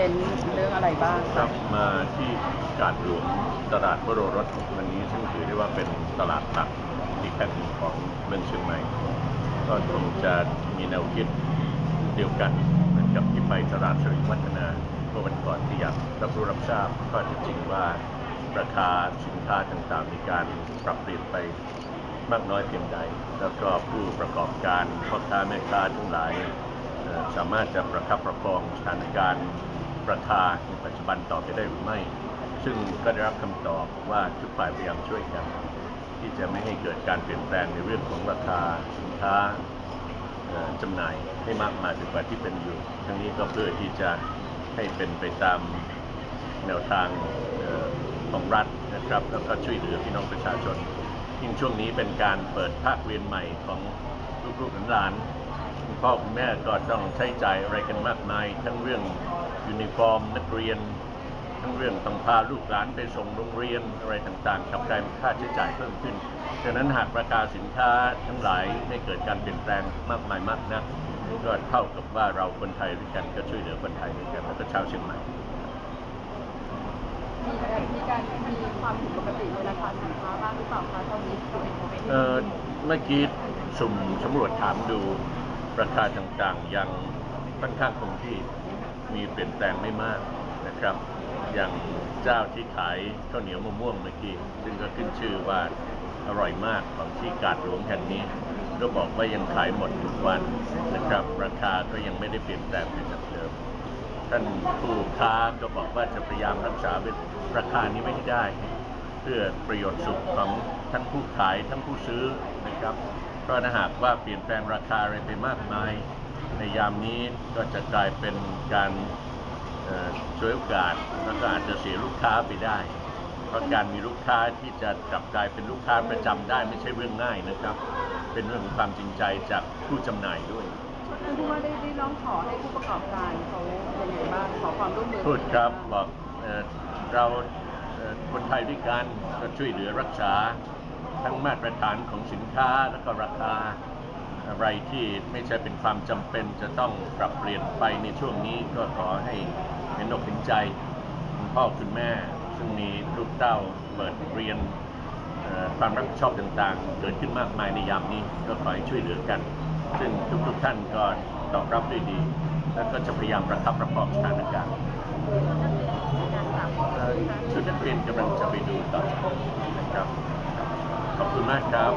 เน้นเรื่องอะไรบ้างคคะรับมาที่กาดหลวงตลาดวโรรสวันนี้ซึ่งถือได้ว่าเป็นตลาดหลักอีกแห่งหนึ่งของเมืองเชียงใหม่ก็คงจะมีแนวคิดเดียวกันเหมือนกับที่ไปตลาดสริวัฒนาเมื่อวันก่อนที่อยากรับรู้รับทราบก็จริงว่าราคาสินค้าต่างๆมีการปรับเปลี่ยนไปมากน้อยเพียงใด แล้วก็ผู้ประกอบการพ่อค้าแม่ค้าทั้งหลาย เอ่อสามารถจะประคับประคองสถานการณ์ ราคาในปัจจุบันต่อไปได้หรือไม่ ซึ่งก็ได้รับคำตอบว่าทุกฝ่ายพยายามช่วยกัน ที่จะไม่ให้เกิดการเปลี่ยนแปลงในเรื่องของราคาสินค้าเอ่อจำหน่ายให้มากมายไปกว่าที่เป็นอยู่ ทั้งนี้ก็เพื่อที่จะให้เป็นไปตามแนวทางของรัฐนะครับแล้วก็ช่วยเหลือพี่น้องประชาชนยิ่งช่วงนี้เป็นการเปิดภาคเรียนใหม่ของลูกๆหลานคุณพ่อคุณแม่ก็ต้องใช้จ่ายอะไรกันมากมาย ทั้งเรื่อง ยูนิฟอร์มนักเรียน ทั้งเรื่องต้องพาลูกหลานไปส่งโรงเรียนอะไรต่างๆกับการค่าใช้จ่ายเพิ่มขึ้นดังนั้นหากราคาสินค้าทั้งหลายไม่เกิดการเปลี่ยนแปลงมากมายมากนักก็เท่ากับว่าเราคนไทยด้วยกันก็ช่วยเหลือคนไทยด้วยกันแล้วก็ชาวเชียงใหม่มีมีการมีความผิดปกติในราคาสินค้าบ้างหรือเปล่าคะตอนนี้ตัวเองไม่เอ่อเมื่อกี้สุ่มสำรวจถามดูราคาต่างๆยังค่อนข้างคงที่ มีเปลี่ยนแปลงไม่มากนะครับ อย่างเจ้าที่ขายข้าวเหนียวมะม่วงเมื่อกี้ซึ่งก็ขึ้นชื่อว่าอร่อยมากของที่กาดหลวงแห่งนี้ ก็บอกว่ายังขายหมดทุกวันนะครับ ราคาก็ยังไม่ได้เปลี่ยนแปลงไปจากเดิมท่านผู้ค้าก็บอกว่าจะพยายามรักษาเป็นราคานี้ไว้ให้ได้ เพื่อประโยชน์สุขของทั้งผู้ขายทั้งผู้ซื้อนะครับ เพราะถ้าหากว่าเปลี่ยนแปลงราคาอะไรไปมากมาย ในยามนี้ก็จะกลายเป็นการเอ่อช่วยโอกาสแล้วก็อาจจะเสียลูกค้าไปได้ เพราะการมีลูกค้าที่จะกลับกลายเป็นลูกค้าประจำได้ไม่ใช่เรื่องง่ายนะครับ เป็นเรื่องของความจริงใจจากผู้จำหน่ายด้วยท่านผู้ว่าได้ได้ร้องขอให้ผู้ประกอบการเขาเป็นยังไงบ้างขอความร่วมมือพูดครับบอกเอ่อเราเอ่อคนไทยด้วยกันก็ช่วยเหลือรักษาทั้งมาตรฐานของสินค้าแล้วก็ราคา อะไรที่ไม่ใช่เป็นความจำเป็นจะต้องปรับเปลี่ยนไปในช่วงนี้ก็ขอให้เห็นอกเห็นใจคุณพ่อคุณแม่ ซึ่งมีลูกเต้าเปิดเรียนเอ่อความรับผิดชอบต่างๆ เกิดขึ้นมากมายในยามนี้ก็ขอให้ช่วยเหลือกัน ซึ่งทุกๆท่านก็ตอบรับด้วยดี แล้วก็จะพยายามประคับประคองสถานการณ์เอ่อชุดนักเรียนกำลังจะไปดูต่อนะครับขอบคุณมากครับ